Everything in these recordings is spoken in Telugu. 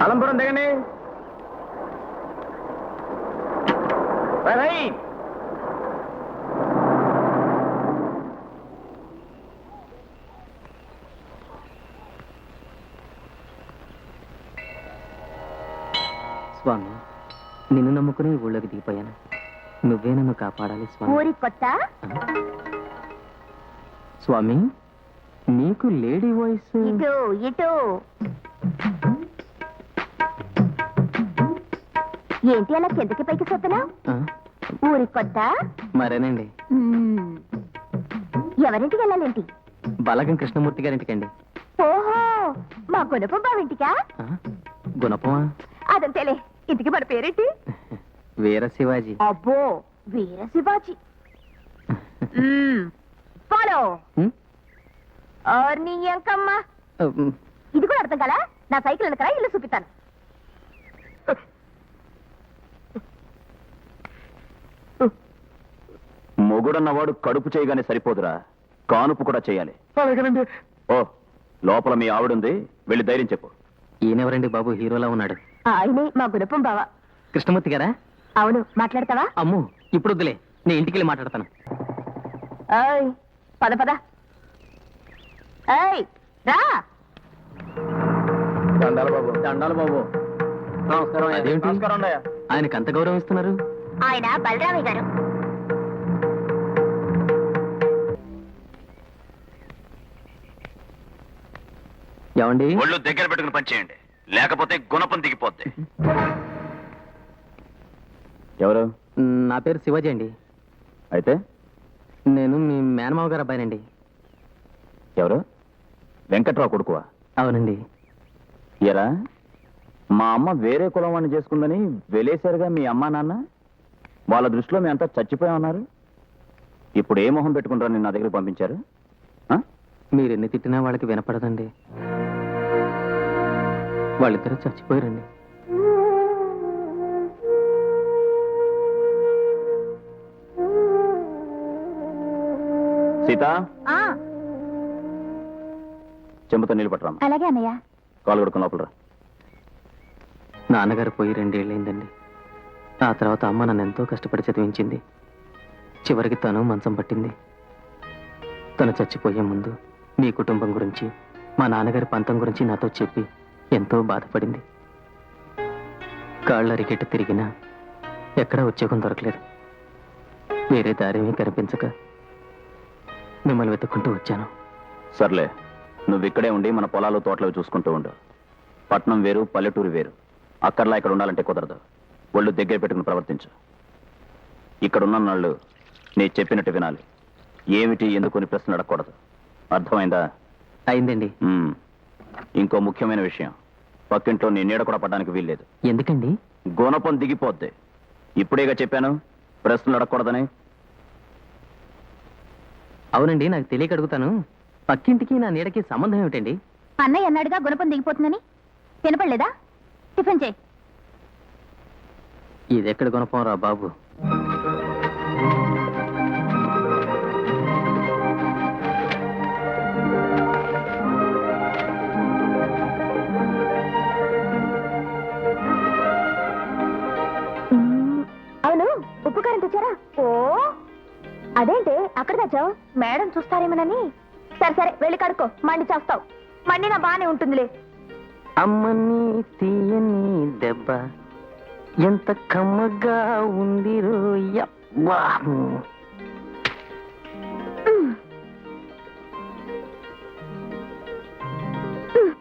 తలంపురం దిగండి. రైట్ స్వామి నిన్ను నమ్ముకునే ఊళ్ళోకి దిగిపోయాను. నువ్వే నన్ను కాపాడాలి స్వామి. ఊరి కొత్త? స్వామి నీకు లేడీ వాయిస్. ఇటు ఇటు. ఏంటి అలా కిందకి పైకి ఆ, ఊరి కొత్త? మరేనండి. మ్మ్. ఎవరింటికి వెళ్ళాలేంటి? బలగం కృష్ణమూర్తి గారింటికండి. ఓహో మా గుణపం బావింటికా? ఆ, గుణపమా? అదంతేలే ఇంటికి మన పేరేంటి? వీర శివాజీ. అబ్బో వీర శివాజీ. ఫాలో. నీ ఎంకమ్మా. ఇది కూడా అర్థం కదా నా సైకిల్ వెనకరా ఇల్లు చూపిస్తాను. మొగుడన్నవాడు కడుపు చేయగానే సరిపోదురా. కానుపు కూడా చేయాలి. అలాగేనండి ఓ లోపల మీ ఆవిడుంది. వెళ్ళి ధైర్యం చెప్పు. ఈయనెవరండి బాబు? హీరోలా ఉన్నాడు. ఆయనే మా గుణపం బావ. కృష్ణమూర్తి గారా? అవును మాట్లాడతావా? అమ్ము ఇప్పుడు వద్దులే నేను ఇంటికి వెళ్ళి మాట్లాడతాను. ఏయ్ పద పద. ఏయ్ రా. దండాలు బాబు. దండాలు బాబు. నమస్కారం అదేమిటి నమస్కారం అన్నయ్య. ఆయనకు అంత గౌరవం ఇస్తున్నారు? ఆయన బలరామయ్య గారు. ఏమండి? ఒళ్ళు దగ్గర పెట్టుకుని పనిచేయండి లేకపోతే గుణపం దిగిపోద్ది. ఎవరు? నా పేరు శివాజీ అండి. అయితే? నేను మీ మేనమావ గారు అబ్బాయినండి. ఎవరు? వెంకట్రావు కొడుకువా? అవునండి. ఎరా? మా అమ్మ వేరే కులం వాడిని చేసుకుందని వెలేశారుగా మీ అమ్మా నాన్న? వాళ్ళ దృష్టిలో మీ అంతా చచ్చిపోయామన్నారు ఇప్పుడు ఏ మొహం పెట్టుకుంటారని నా దగ్గర పంపించారు? మీరు ఎన్ని తిట్టినా వాళ్ళకి వినపడదండి. వాళ్ళిద్దరూ చచ్చిపోయారండి. సీత? ఆ, చెంబుతో నీళ్ళు పట్టరామా అలాగే అన్నయ్య. కాలు కొడుకుని లోపల రా. నాన్నగారు పోయి రెండేళ్ళైందండి. ఆ తర్వాత అమ్మ నన్ను ఎంతో కష్టపడి చదివించింది. చివరికి తను మంచం పట్టింది. తను చచ్చిపోయే ముందు మీ కుటుంబం గురించి మా నాన్నగారి పంతం గురించి నాతో చెప్పి ఎంతో బాధపడింది. కాళ్ళ అరికెట్టు తిరిగినా ఎక్కడా ఉద్యోగం దొరకలేదు. వేరే దారేమీ కనిపించక మిమ్మల్ని వెతుక్కుంటూ వచ్చాను. సర్లే నువ్వు ఇక్కడే ఉండి మన పొలాలు తోటలు చూసుకుంటూ ఉండు. పట్నం వేరు పల్లెటూరు వేరు. అక్కర్లా ఇక్కడ ఉండాలంటే కుదరదు. ఒళ్ళు దగ్గర పెట్టుకుని ప్రవర్తించు. ఇక్కడ ఉన్న నాళ్ళు నీ చెప్పినట్టు వినాలి. ఏమిటి ఎందుకుని ప్రశ్న అడగకూడదు. అర్థమైందా? అయిందండి. ఇంకో ముఖ్యమైన విషయం. పక్కింట్లో నీ నీడ కూడా పడడానికి వీల్లేదు. ఎందుకండి? గుణపం దిగిపోద్ది. ఇప్పుడేగా చెప్పాను? ప్రశ్నలు అడగకూడదని. అవునండి నాకు తెలియక అడుగుతాను. పక్కింటికి నా నీడకి సంబంధం ఏమిటండి? అన్నయ్య అన్నాడుగా గుణపం దిగిపోతుందని. వినపడలేదా టిఫిన్ చేయి. ఇది ఎక్కడ కొనపం రా బాబు? తెచ్చావు మేడం చూస్తారేమోనని? సరే సరే వెళ్ళి కడుక్కో. మండి చేస్తావు. మండి నా బానే ఉంటుందిలే. అమ్మని తీయని దెబ్బ ఎంత కమ్మగా ఉంది.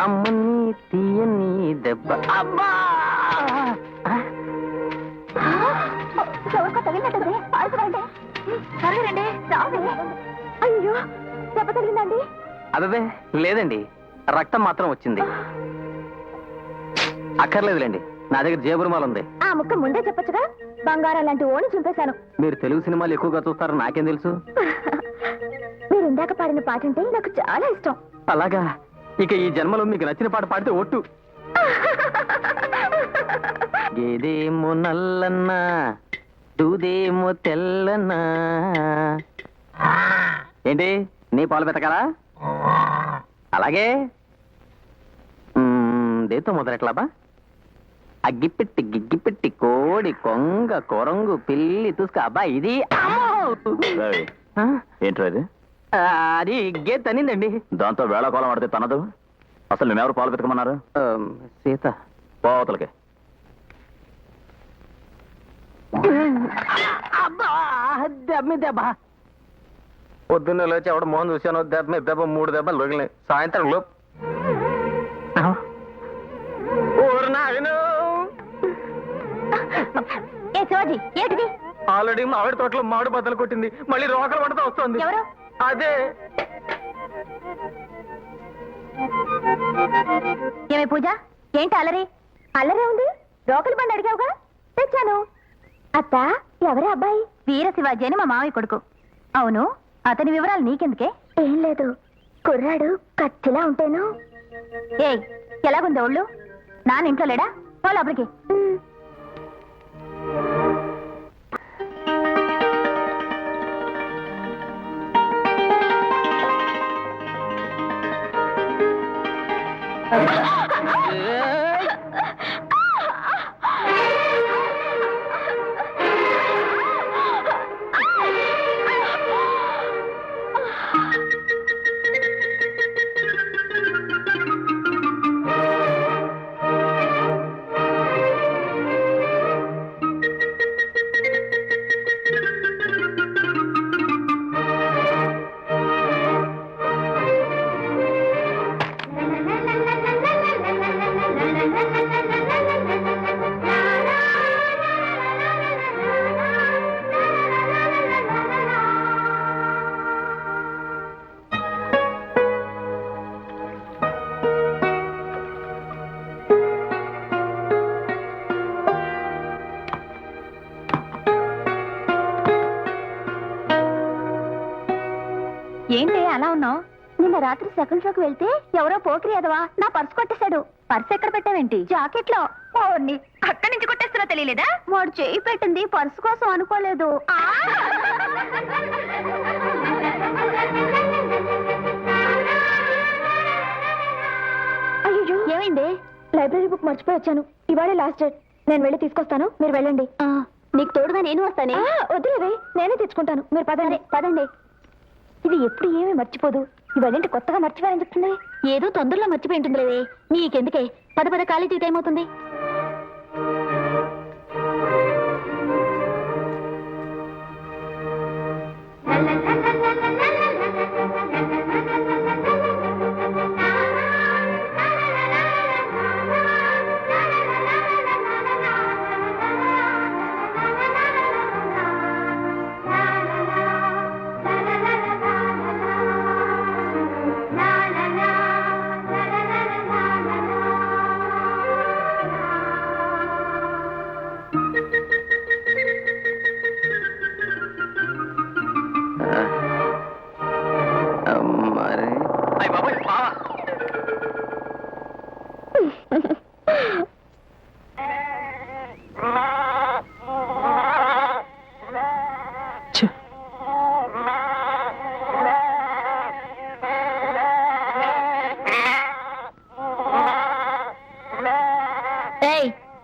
అమ్మని తీయని దెబ్బ. అబ్బా! తగిలిందండి అదే లేదండి. రక్తం మాత్రం వచ్చింది. అక్కర్లేదులేండి. నా దగ్గర జేబురుమాలు ఉంది ఆ ముక్క ముందే చెప్పొచ్చుగా? బంగారం లాంటి ఓణి చింపేశాను. మీరు తెలుగు సినిమాలు ఎక్కువగా చూస్తారని నాకేం తెలుసు? మీరు ఇందాక పాడిన పాట అంటే నాకు చాలా ఇష్టం. అలాగా. ఇక ఈ జన్మలో మీకు నచ్చిన పాట పాడితే ఒట్టు. గేదేమో నల్లన్న తుదేమో తెల్లనా ఏంటి? నీ పాలు పెతకాలా అలాగే. దేంతో మొదలెట్లాబా అగ్గిపెట్టి గిగ్గిపెట్టి కోడి కొంగ కొరంగు పిల్లి తుస్క. అబ్బా ఇది ఏంట్రా ఇది? అది గేట్ తనిందండి దాంతో వేళకోళం ఆడితే తనదు? అసలు మేమెవరు పాలు పెతకమన్నారు సీత. పోవతలకి అబ్బా దెబ్బ దెబ్బ. పొద్దున్న లేచి ఎవడ మోహన్ చూశాను దెబ్బ మీద దెబ్బ మూడు దెబ్బలు దొరికినాయి సాయంత్రం లోపు. ఏ ఏంటిది? ఆల్రెడీ మామిడి తోటలో మామిడి బద్దలు కొట్టింది. మళ్ళీ రోకలు పడతా వస్తుంది. ఎవరు? అదే. ఏమే పూజ ఏంటి అల్లరి? అల్లరే ఉంది? రోకలి బండి అడిగావుగా? తెచ్చాను. అత్త ఎవరే అబ్బాయి? వీర శివాజీ అని మా మామయ్య కొడుకు. అవును? అతని వివరాలు నీకెందుకే? ఏం లేదు. కుర్రాడు కత్తిలా ఉంటేను. ఏయ్ ఎలాగుంది ఒళ్ళు? నాన్న ఇంట్లో లేడా? పో లోపలికి. ఉన్నావు? నిన్న రాత్రి సెకండ్ షోకి వెళ్తే ఎవరో పోకిరి అదవా? నా పర్స్ కొట్టేశాడు. పర్స్ ఎక్కడ పెట్టావేంటి? జాకెట్లో ఓర్ని అక్కడి నుంచి కొట్టేస్తున్నా తెలియలేదా? వాడు చేయి పెట్టింది పర్స్ కోసం అనుకోలేదు! అయ్యో ఏమైంది? లైబ్రరీ బుక్ మర్చిపోయి వచ్చాను. ఇవాళే లాస్ట్ డేట్. నేను వెళ్ళి తీసుకొస్తాను. మీరు వెళ్ళండి. నీకు తోడుగా నేను వస్తానే. వద్దులేవే నేనే తెచ్చుకుంటాను. మీరు పదండి. పదండి. ఇది ఎప్పుడు ఏమీ మర్చిపోదు. ఇవన్నీ కొత్తగా మర్చిపోయారని చెప్తుంది ఏదో తొందరలో మర్చిపోయి ఉంటుందిలేవే. నీకెందుకే? పద పద కాలేజీ టైం అవుతుంది.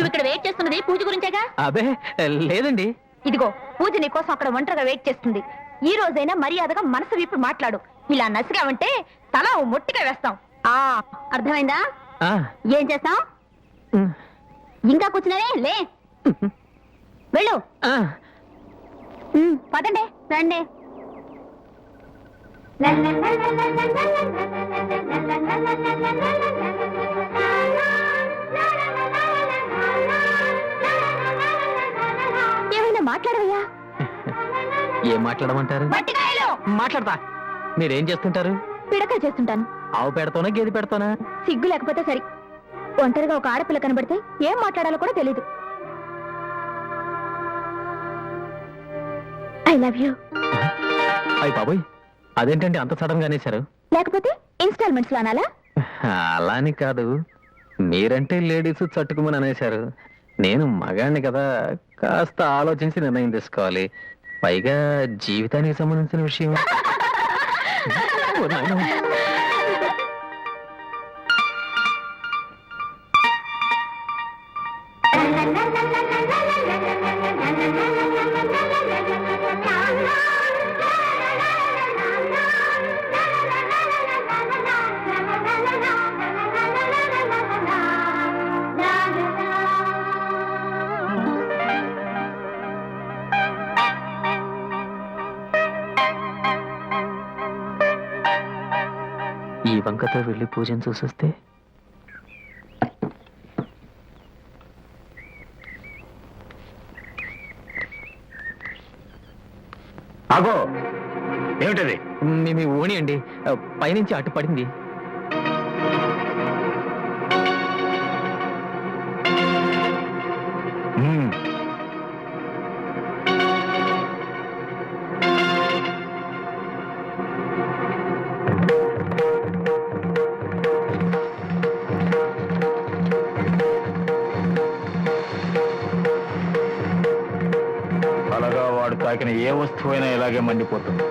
నువ్వు ఇక్కడ వెయిట్ చేస్తున్నది పూజ గురించేగా అబే లేదండి ఇదిగో పూజ నీకోసం అక్కడ ఒంటరిగా వెయిట్ చేస్తుంది ఈ రోజైనా మర్యాదగా మనసు విప్పి మాట్లాడు ఇలా నసిగావంటే తల ఓ మొట్టిగా వేస్తాం ఆ అర్థమైందా ఆ, ఏం చేస్తాం ఉమ్, ఇంకా కూర్చున్నారే లే వెళ్ళు ఆ. ఉమ్, పదండి రండి ఏమైనా మాట్లాడవయ్యా? ఏం మాట్లాడమంటారు? మాట్లాడతా. మీరేం చేస్తుంటారు? పిడకలు చేస్తుంటాను. ఆవు పెడతానా గేదె పెడతానా? సిగ్గు లేకపోతే సరి. ఒంటరిగా ఒక ఆడపిల్ల కనబడితే ఏం మాట్లాడాలో కూడా తెలీదు. I love you. అయ్యి బాబోయ్ అదేంటండి అంత సడన్గా అనేశారు? లేకపోతే ఇన్స్టాల్మెంట్స్లో అనాలా? అలా అని కాదు. మీరంటే లేడీస్ చట్టుకుమని అనేశారు. నేను మగాడిని కదా కాస్త ఆలోచించి నిర్ణయం తీసుకోవాలి. పైగా జీవితానికి సంబంధించిన విషయం. వంకతో వెళ్ళి పూజను చూసొస్తే ఆగో! ఏమిటది? మీ మీ ఓణి అండి. పైనుంచి అటు పడింది. చచ్చిపోయినా ఇలాగే మండిపోతుంది.